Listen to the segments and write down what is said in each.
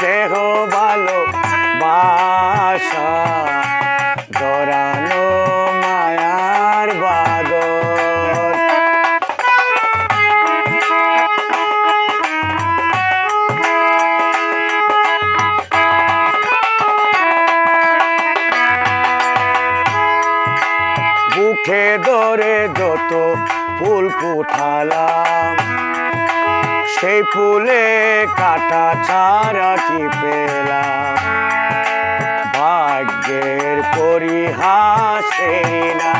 স্নেহ ভালো বাসা দরানো মায়ার বাদ বুকে দরে যত ফুল ফুটালাম সেই ফুলে কাটা ছাড়া কি পেলাম ভাগ্যের পরিহাসে না।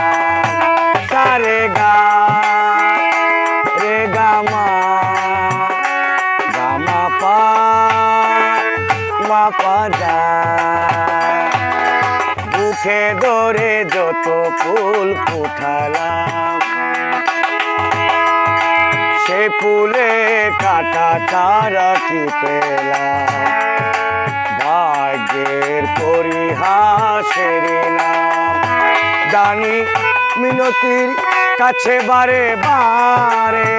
সারে গা, রে গামা গামা পা, মা পা যা। বুকে ধরে যত ফুল ফুটালাম ফুলে কাটা তারা কি পেলাম ভাগ্যের পরিহাসের নাম জানি মিনতির কাছে বারে বারে।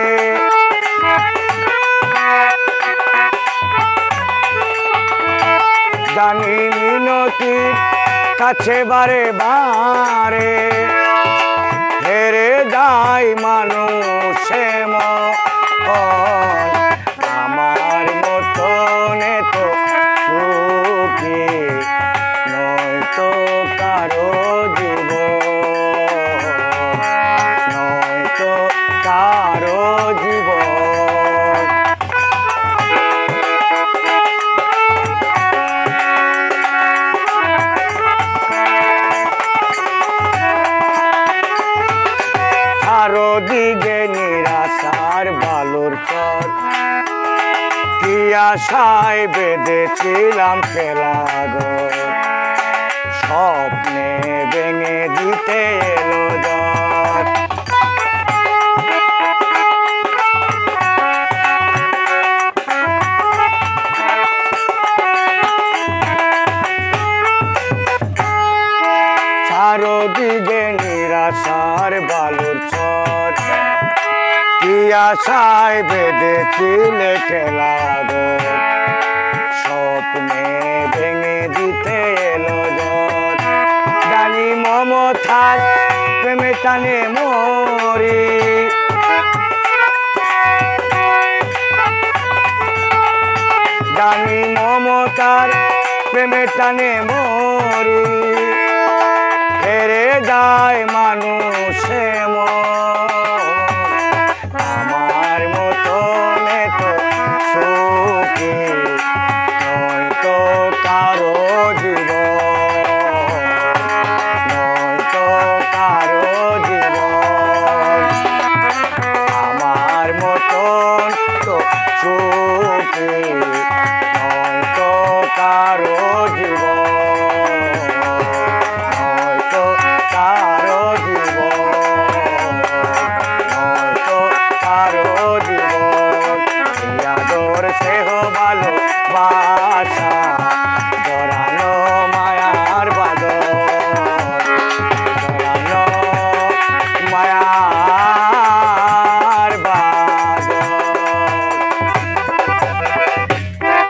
জানি মিনতির কাছে বারে বারে। হেরে যাই মানুষে বালুর চর কি আশায় বেঁধেছিলাম খেলাগর স্বপ্নে ভেঙে দিতে এলো জ্বর। চারদিকে নিরাশার বালুর চর। কি আশায় বেঁধেছিলে খেলা গো স্বপ্নে ভেঙে দিতে এলো জ্বর জানি মমতার প্রেমে টানে মরি। জানি মমতার প্রেমে টানে মরি। হেরে যায় মানুষে মন।